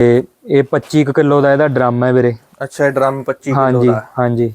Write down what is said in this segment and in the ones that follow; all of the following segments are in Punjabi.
ਤੇ ਇਹ 25 ਕਿਲੋ ਦਾ ਇਹਦਾ ਡਰਮ ਹੈ ਵੀਰੇ। ਅੱਛਾ ਇਹ ਡਰਮ 25 ਕਿਲੋ ਹਾਂਜੀ ਦਾ ਹਾਂਜੀ।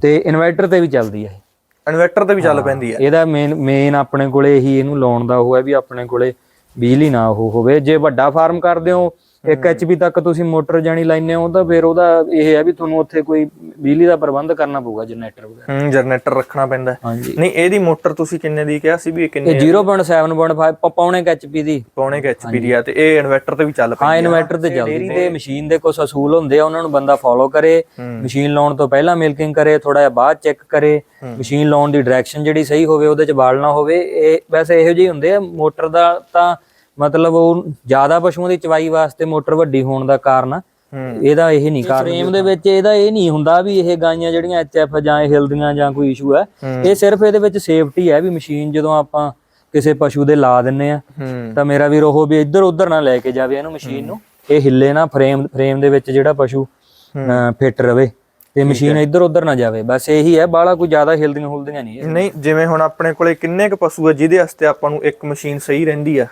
ਤੇ ਇਨਵਰਟਰ ਤੇ ਵੀ ਚੱਲਦੀ ਹੈ। ਇਨਵਰਟਰ ਤੇ ਵੀ ਚੱਲ ਪੈਂਦੀ ਹੈ। ਇਹਦਾ ਮੇਨ ਮੇਨ ਆਪਣੇ ਕੋਲੇ ਇਹੀ ਇਹਨੂੰ ਲਾਉਣ ਦਾ ਉਹ ਹੈ ਵੀ ਆਪਣੇ ਕੋਲੇ ਬਿਜਲੀ ਨਾ ਉਹ ਹੋਵੇ। ਜੇ ਵੱਡਾ ਫਾਰਮ ਕਰਦੇ ਹੋ 1 ਐਚਪੀ ਤੱਕ ਤੁਸੀਂ ਮੋਟਰ ਜਾਣੀ ਲਾਈਨੇ ਹੋ ਤਾਂ ਫਿਰ ਉਹਦਾ ਇਹ ਹੈ ਵੀ ਤੁਹਾਨੂੰ ਉੱਥੇ ਕੋਈ ਬਿਜਲੀ ਦਾ ਪ੍ਰਬੰਧ ਕਰਨਾ ਪਊਗਾ ਜਨਰੇਟਰ ਵਗੈਰਾ। ਹੂੰ ਜਨਰੇਟਰ ਰੱਖਣਾ ਪੈਂਦਾ ਨਹੀਂ ਇਹਦੀ ਮੋਟਰ ਤੁਸੀਂ ਕਿੰਨੇ ਦੀ ਕਿਹਾ ਸੀ ਵੀ ਕਿੰਨੇ ਇਹ 0.7.5 ਪ- ਪੌਣੇ ਐਚਪੀ ਦੀ। ਪੌਣੇ ਐਚਪੀ ਦੀ ਆ ਤੇ ਇਹ ਇਨਵਰਟਰ ਤੇ ਵੀ ਚੱਲ ਪੈਂਦੀ ਹਾਂ ਹੈ ਇਨਵਰਟਰ ਤੇ ਚੱਲਦੀ ਤੇ ਮਸ਼ੀਨ ਦੇ ਕੁਝ ਅਸੂਲ ਹੁੰਦੇ ਆ ਉਹਨਾਂ ਨੂੰ ਬੰਦਾ ਫੋਲੋ ਕਰੇ ਮਸ਼ੀਨ ਲਾਉਣ ਤੋਂ ਪਹਿਲਾਂ ਮਿਲਕਿੰਗ ਕਰੇ ਥੋੜਾ ਜਿਹਾ ਬਾਅਦ ਚੈੱਕ ਕਰੇ ਮਸ਼ੀਨ ਲਾਉਣ ਦੀ ਡਾਇਰੈਕਸ਼ਨ ਜਿਹੜੀ ਸਹੀ ਹੋਵੇ ਉਹਦੇ ਚ ਬਾਲ ਨਾ ਹੋਵੇ ਇਹ ਵੈਸੇ ਇਹੋ ਜਿਹੇ ਹੁੰਦੇ ਆ ਮੋਟਰ ਦਾ ਤਾਂ ਮਤਲਬ ਉਹ ਜ਼ਿਆਦਾ ਪਸ਼ੂਆਂ ਦੀ ਚਵਾਈ ਵਾਸਤੇ ਮੋਟਰ ਵੱਡੀ ਹੋਣ ਦਾ ਕਾਰਨ ਇਹਦਾ ਇਹ ਨਹੀਂ ਕਾਰਨ ਫਰੇਮ ਦੇ ਵਿੱਚ ਇਹਦਾ ਇਹ ਨਹੀਂ ਹੁੰਦਾ ਵੀ ਇਹ ਗਾਈਆਂ ਜਿਹੜੀਆਂ ਐਚਐਫ ਜਾਂ ਇਹ ਹਿਲਦੀਆਂ ਜਾਂ ਕੋਈ ਇਸ਼ੂ ਹੈ। ਇਹ ਸਿਰਫ ਇਹਦੇ ਵਿੱਚ ਸੇਫਟੀ ਹੈ ਵੀ ਮਸ਼ੀਨ ਜਦੋਂ ਆਪਾਂ ਕਿਸੇ ਪਸ਼ੂ ਦੇ ਲਾ ਦਿੰਨੇ ਆ ਤਾਂ ਮੇਰਾ ਵੀਰ ਉਹ ਵੀ ਇੱਧਰ ਉੱਧਰ ਨਾ ਲੈ ਕੇ ਜਾਵੇ ਇਹਨੂੰ ਮਸ਼ੀਨ ਨੂੰ। ਇਹ ਹਿੱਲੇ ਨਾ ਫਰੇਮ ਫਰੇਮ ਦੇ ਵਿੱਚ ਜਿਹੜਾ ਪਸ਼ੂ ਫਿੱਟ ਰਵੇ। ਤੇ ਮਸ਼ੀਨ ਇੱਧਰ ਉੱਧਰ ਨਾ ਜਾਵੇ। ਬਸ ਇਹੀ ਹੈ ਬਾਹਲਾ ਕੋਈ ਜ਼ਿਆਦਾ ਹਿਲਦੀਆਂ ਹੁਲਦੀਆਂ ਨਹੀਂ। ਨਹੀਂ ਜਿਵੇਂ ਹੁਣ ਆਪਣੇ ਕੋਲੇ ਕਿੰਨੇ ਕੁ ਪਸ਼ੂ ਆ ਜਿਹਦੇ ਵਾਸਤੇ ਆਪਾਂ ਨੂੰ ਇੱਕ ਮਸ਼ੀਨ ਸਹੀ ਰਹਿੰਦੀ ਆ?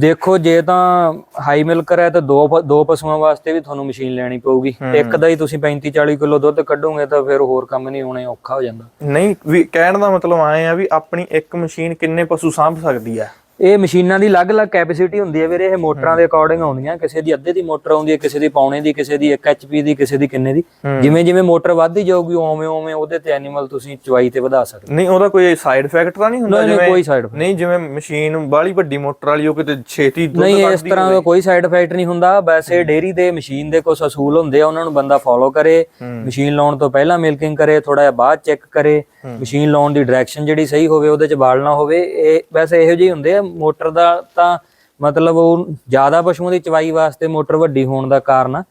ਦੇਖੋ ਜੇ ਤਾਂ ਹਾਈ ਮਿਲਕਰ ਹੈ ਤਾਂ ਦੋ ਦੋ ਪਸ਼ੂਆਂ ਵਾਸਤੇ ਵੀ ਤੁਹਾਨੂੰ ਮਸ਼ੀਨ ਲੈਣੀ ਪਊਗੀ। ਇੱਕ ਦਾ ਹੀ ਤੁਸੀਂ 35 40 ਕਿਲੋ ਦੁੱਧ ਕੱਢੋਗੇ ਤਾਂ ਫਿਰ ਹੋਰ ਕੰਮ ਨਹੀਂ ਹੋਣੇ ਔਖਾ ਹੋ ਜਾਂਦਾ। ਨਹੀਂ ਵੀ ਕਹਿਣ ਦਾ ਮਤਲਬ ਆਏ ਆ ਵੀ ਆਪਣੀ ਇੱਕ ਮਸ਼ੀਨ ਕਿੰਨੇ ਪਸ਼ੂ ਸਾਂਭ ਸਕਦੀ ਆ? ਇਹ ਮਸ਼ੀਨਾਂ ਦੀ ਅਲੱਗ-ਅਲੱਗ ਕੈਪੈਸਿਟੀ ਹੁੰਦੀ ਹੈ ਵੀਰੇ ਇਹ ਮੋਟਰਾਂ ਦੇ ਅਕੋਰਡਿੰਗ ਆਉਂਦੀਆਂ ਕਿਸੇ ਦੀ ਅੱਧੇ ਦੀ ਮੋਟਰ ਆਉਂਦੀ ਹੈ ਕਿਸੇ ਦੀ ਪੌਣੇ ਦੀ ਕਿਸੇ ਦੀ 1 ਐਚਪੀ ਦੀ ਕਿਸੇ ਦੀ ਕਿੰਨੇ ਦੀ। ਜਿਵੇਂ ਜਿਵੇਂ ਮੋਟਰ ਵੱਧਦੀ ਜਾਊਗੀ ਉਵੇਂ ਉਵੇਂ ਉਹਦੇ ਤੇ ਐਨੀਮਲ ਤੁਸੀਂ ਚਵਾਈ ਤੇ ਵਧਾ ਸਕਦੇ ਨਹੀਂ ਉਹਦਾ ਕੋਈ ਸਾਈਡ ਇਫੈਕਟ ਤਾਂ ਨਹੀਂ ਹੁੰਦਾ ਨਹੀਂ ਕੋਈ ਸਾਈਡ ਨਹੀਂ ਜਿਵੇਂ ਮਸ਼ੀਨ ਬਾਹਲੀ ਵੱਡੀ ਮੋਟਰ ਵਾਲੀ ਉਹ ਕਿਤੇ ਛੇਤੀ ਦੁੱਧ ਨਹੀਂ ਇਸ ਤਰ੍ਹਾਂ ਦਾ ਕੋਈ ਸਾਈਡ ਇਫੈਕਟ ਨਹੀਂ ਹੁੰਦਾ। ਵੈਸੇ ਡੇਰੀ ਦੇ ਮਸ਼ੀਨ ਦੇ ਕੁਝ ਅਸੂਲ ਹੁੰਦੇ ਆ ਉਹਨਾਂ ਨੂੰ ਬੰਦਾ ਫੋਲੋ ਕਰੇ ਮਸ਼ੀਨ ਲਾਉਣ ਤੋਂ ਪਹਿਲਾਂ ਮਿਲਕਿੰਗ ਕਰੇ ਥੋੜਾ ਜਿਹਾ ਬਾਅਦ ਚੈੱਕ ਕਰੇ ਮਸ਼ੀਨ ਲਾਉਣ ਦੀ ਡਾਇਰੈਕਸ਼ਨ ਜਿਹੜੀ ਸਹੀ ਹੋਵੇ ਉਹਦੇ ਚ ਬਾਲ ਨਾ ਹੋਵੇ ਇਹ ਵੈਸੇ ਇਹੋ ਜਿਹੇ ਹੁੰਦੇ ਆ। ਮੋਟਰ ਦਾ ਤਾਂ ਮਤਲਬ ਉਹ ਜ਼ਿਆਦਾ ਪਸ਼ੂਆਂ ਦੀ ਚਵਾਈ ਵਾਸਤੇ ਮੋਟਰ ਵੱਡੀ ਹੋਣ ਦਾ ਕਾਰਨ।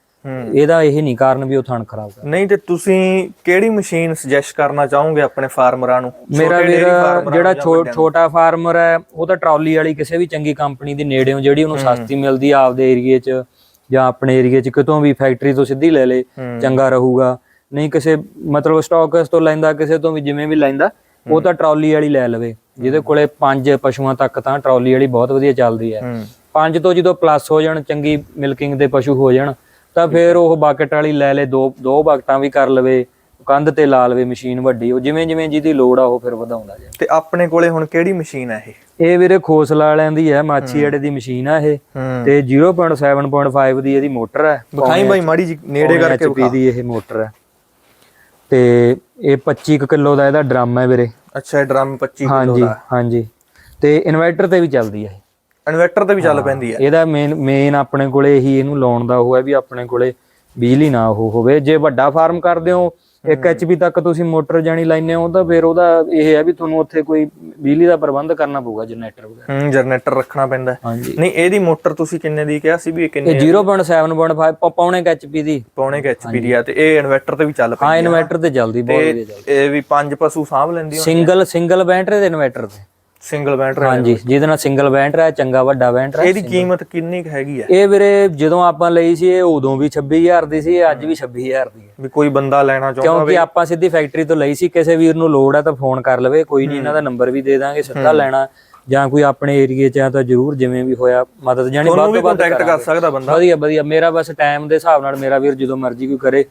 ਇਹਦਾ ਇਹ ਨਹੀਂ ਕਾਰਨ ਵੀ ਉਹ ਥਣ ਖਰਾਬ ਕਰ। ਨਹੀਂ ਤੇ ਤੁਸੀਂ ਕਿਹੜੀ ਮਸ਼ੀਨ ਸੁਜੈਸਟ ਕਰਨਾ ਚਾਹੋਗੇ ਆਪਣੇ ਫਾਰਮਰਾਂ ਨੂੰ? ਮੇਰਾ ਵੀਰ ਜਿਹੜਾ? ਛੋਟਾ ਫਾਰਮਰ ਹੈ ਉਹ ਤਾਂ ਟਰਾਲੀ ਵਾਲੀ ਕਿਸੇ ਵੀ ਚੰਗੀ ਕੰਪਨੀ ਦੀ ਨੇੜਿਓਂ ਜਿਹੜੀ ਉਹਨੂੰ ਸਸਤੀ ਮਿਲਦੀ ਆ ਆਪਦੇ ਏਰੀਏ 'ਚ ਜਾਂ ਆਪਣੇ ਏਰੀਏ 'ਚ ਕਿਤੋਂ ਵੀ ਫੈਕਟਰੀ ਤੋਂ ਸਿੱਧੀ ਲੈ ਲੇ ਚੰਗਾ ਰਹੂਗਾ। ਨਹੀਂ ਕਿਸੇ ਮਤਲਬ ਸਟਾਕਸ ਤੋਂ ਲੈਂਦਾ ਕਿਸੇ ਤੋਂ ਵੀ ਜਿਵੇਂ ਵੀ ਲੈਂਦਾ ਉਹ ਤਾਂ ਟਰਾਲੀ ਵਾਲੀ ਲੈ ਲਵੇ। ਜਿਹਦੇ ਕੋਲੇ ਪੰਜ ਪਸ਼ੂਆਂ ਤੱਕ ਤਾਂ ਟਰਾਲੀ ਵਾਲੀ ਬਹੁਤ ਵਧੀਆ ਚੱਲਦੀ ਹੈ। ਪੰਜ ਤੋਂ ਜਦੋਂ ਪਲੱਸ ਹੋ ਜਾਣ ਚੰਗੀ ਮਿਲਕਿੰਗ ਦੇ ਪਸ਼ੂ ਹੋ ਜਾਣ ਤਾਂ ਫਿਰ ਉਹ ਬਾਕਟ ਵਾਲੀ ਲੈ ਲੇ ਦੋ ਦੋ ਬਾਕਟਾਂ ਵੀ ਕਰ ਲਵੇ ਕੰਧ ਤੇ ਲਾ ਲਵੇ ਮਸ਼ੀਨ ਵੱਡੀ ਉਹ ਜਿਵੇਂ ਜਿਵੇਂ ਜਿਹਦੀ ਲੋੜ ਆ ਉਹ ਫਿਰ ਵਧਾਉਂਦਾ ਜਾ। ਤੇ ਆਪਣੇ ਕੋਲੇ ਹੁਣ ਕਿਹੜੀ ਮਸ਼ੀਨ ਹੈ ਇਹ? ਇਹ ਵੀਰੇ ਖੋਸਲਾ ਵਾਲਿਆਂ ਦੀ ਹੈ ਮਾਛੀ ਅੜੇ ਦੀ ਮਸ਼ੀਨ ਆ ਇਹ। ਤੇ 0.7.5 ਦੀ ਇਹਦੀ ਮੋਟਰ ਹੈ ਵਿਖਾਈ ਬਾਈ ਮਾੜੀ ਜੀ ਨੇੜੇ ਕਰਕੇ ਦੀ ਇਹ ਮੋਟਰ ਹੈ ਤੇ ਇਹ 25 ਕਿਲੋ ਦਾ ਇਹਦਾ ਡਰਮ ਹੈ ਵੀਰੇ। ਅੱਛਾ ਇਹ ਡਰਮ 25 ਕਿਲੋ ਹਾਂਜੀ ਦਾ। ਹਾਂਜੀ। ਤੇ ਇਨਵਰਟਰ ਤੇ ਵੀ ਚੱਲਦੀ ਹੈ ਇਹ। ਇਨਵਰਟਰ ਤੇ ਵੀ ਚੱਲ ਪੈਂਦੀ ਹੈ ਇਹਦਾ ਮੇਨ ਮੇਨ ਆਪਣੇ ਕੋਲੇ ਇਹੀ ਇਹਨੂੰ ਲਾਉਣ ਦਾ ਉਹ ਹੈ ਵੀ ਆਪਣੇ ਕੋਲੇ ਬਿਜਲੀ ਨਾ ਉਹ ਹੋਵੇ। ਜੇ ਵੱਡਾ ਫਾਰਮ ਕਰਦੇ ਹੋ 1 ਐਚਪੀ ਤੱਕ ਤੁਸੀਂ ਮੋਟਰ ਜਾਣੀ ਲਾਈਨੇ ਹੋ ਤਾਂ ਫਿਰ ਉਹਦਾ ਇਹ ਹੈ ਵੀ ਤੁਹਾਨੂੰ ਉੱਥੇ ਕੋਈ ਬਿਜਲੀ ਦਾ ਪ੍ਰਬੰਧ ਕਰਨਾ ਪਊਗਾ ਜਨਰੇਟਰ ਵਗੈਰਾ। ਹੂੰ ਜਨਰੇਟਰ ਰੱਖਣਾ ਪੈਂਦਾ ਹੈ। ਨਹੀਂ ਇਹਦੀ ਮੋਟਰ ਤੁਸੀਂ ਕਿੰਨੇ ਦੀ ਕਿਹਾ ਸੀ ਵੀ ਕਿੰਨੇ ਇਹ 0.7.5 ਪ- ਪੌਣੇ ਐਚਪੀ ਦੀ। ਪੌਣੇ ਐਚਪੀ ਦੀ ਆ ਤੇ ਇਹ ਇਨਵਰਟਰ ਤੇ ਵੀ ਚੱਲ ਹਾਂ ਪੈਂਦੀ ਆ। ਇਨਵਰਟਰ ਤੇ ਜਲਦੀ ਬਹੁਤ ਵਧੀਆ ਚੱਲਦੀ। ਇਹ ਵੀ ਪੰਜ ਪਸ਼ੂ ਸਾਂਭ ਲੈਂਦੀ ਹੋ ਸਿੰਗਲ ਸਿੰਗਲ ਬੈਟਰੀ ਦੇ ਇਨਵਰਟਰ ਤੇ। ਸਿੰਗਲ ਬੈਟਰੀ ਹਾਂਜੀ ਜਿਹਦੇ ਨਾਲ ਸਿੰਗਲ ਬੈਟਰੀ ਹੈ ਚੰਗਾ ਵੱਡਾ ਬੈਟਰੀ ਹੈ ਇਹਦੀ ਕੀਮਤ ਕਿੰਨੀ ਕੁ ਹੈਗੀ ਹੈ ਇਹ ਵੀਰੇ ਜਦੋਂ ਆਪਾਂ ਲਈ ਸੀ ਇਹ ਉਦੋਂ ਵੀ 26000 ਦੀ ਸੀ ਅੱਜ ਵੀ 26000 ਦੀ ਹੈ। ਵੀ ਕੋਈ ਬੰਦਾ ਲੈਣਾ ਚਾਹੁੰਦਾ ਕਿਉਂਕਿ ਆਪਾਂ ਸਿੱਧੀ ਫੈਕਟਰੀ ਤੋਂ ਲਈ ਸੀ ਕਿਸੇ ਵੀਰ ਨੂੰ ਲੋੜ ਹੈ ਤਾਂ ਫੋਨ ਕਰ ਲਵੇ ਕੋਈ ਨਹੀਂ ਇਹਨਾਂ ਦਾ ਨੰਬਰ ਵੀ ਦੇ ਦਾਂਗੇ ਸਿੱਧਾ ਲੈਣਾ। ਜਾਂ ਕੋਈ ਆਪਣੇ ਏਰੀਏ 'ਚ ਆ ਤਾਂ ਜਰੂਰ ਜਿਵੇਂ ਵੀ ਹੋਇਆ ਮਦਦ ਵੱਧ ਵੀ ਤੋਂ ਕੰਟੈਕਟ ਕਰ। ਸਕਦਾ ਬੰਦਾ। ਵਧੀਆ ਵਧੀਆ। ਮੇਰਾ ਬਸ ਟਾਈਮ ਦੇ ਹਿਸਾਬ ਨਾਲ ਮੇਰਾ ਵੀਰ ਜਦੋਂ ਮਰਜ਼ੀ ਕੋਈ ਕਰੇ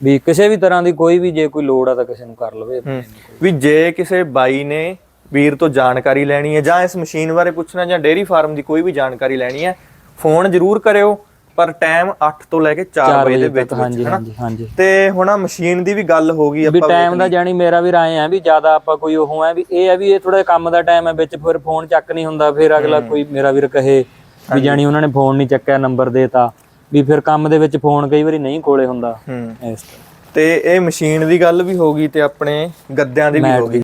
ਵੀ ਕਿਸੇ ਵੀ ਤਰ੍ਹਾਂ ਦੀ ਕੋਈ ਵੀ ਜੇ ਕੋਈ ਲੋੜ ਆ ਤਾਂ ਕਿਸੇ ਨੂੰ ਕਰ ਲਵੇ। ਹੂੰ। ਵੀ ਜੇ ਕਿਸੇ ਬਾਈ ਨੇ ਵੀਰ ਤੋਂ ਜਾਣਕਾਰੀ ਲੈਣੀ ਹੈ ਜਾਂ ਇਸ ਮਸ਼ੀਨ ਬਾਰੇ ਪੁੱਛਣਾ ਜਾਂ ਡੇਅਰੀ ਫਾਰਮ ਦੀ ਕੋਈ ਵੀ ਜਾਣਕਾਰੀ ਲੈਣੀ ਹੈ ਫੋਨ ਜ਼ਰੂਰ ਕਰਿਓ ਪਰ ਟਾਈਮ 8 ਤੋਂ ਲੈ ਕੇ 4 ਵਜੇ ਦੇ ਵਿੱਚ ਹਾਂਜੀ ਹਾਂਜੀ ਹਾਂਜੀ। ਤੇ ਹੁਣ ਆਹ ਮਸ਼ੀਨ ਦੀ ਵੀ ਗੱਲ ਹੋ ਗਈ ਵੀ ਆਪਾਂ ਟਾਈਮ ਦਾ ਜਾਣੀ ਮੇਰਾ ਵੀ ਰਾਏ ਆ ਵੀ ਜ਼ਿਆਦਾ ਆਪਾਂ ਕੋਈ ਉਹ ਹੈ ਵੀ ਇਹ ਹੈ ਵੀ ਇਹ ਥੋੜਾ ਕੰਮ ਦਾ ਟਾਈਮ ਹੈ ਵਿੱਚ ਫਿਰ ਫੋਨ ਚੱਕ ਨਹੀਂ ਹੁੰਦਾ ਫਿਰ ਅਗਲਾ ਕੋਈ ਮੇਰਾ ਵੀਰ ਕਹੇ ਵੀ ਜਾਣੀ ਉਹਨਾਂ ਨੇ ਫੋਨ ਨਹੀਂ ਚੱਕਿਆ ਨੰਬਰ ਦੇਤਾ ਵੀ ਫਿਰ ਕੰਮ ਦੇ ਵਿੱਚ ਫੋਨ ਕਈ ਵਾਰੀ ਨਹੀਂ ਕੋਲੇ ਹੁੰਦਾ। ਹੂੰ। ਇਸ ਤੇ ਇਹ ਮਸ਼ੀਨ ਦੀ ਗੱਲ ਵੀ ਹੋ ਗਈ ਤੇ ਆਪਣੇ ਗੱਦਿਆਂ ਦੀ ਵੀ ਹੋ ਗਈ।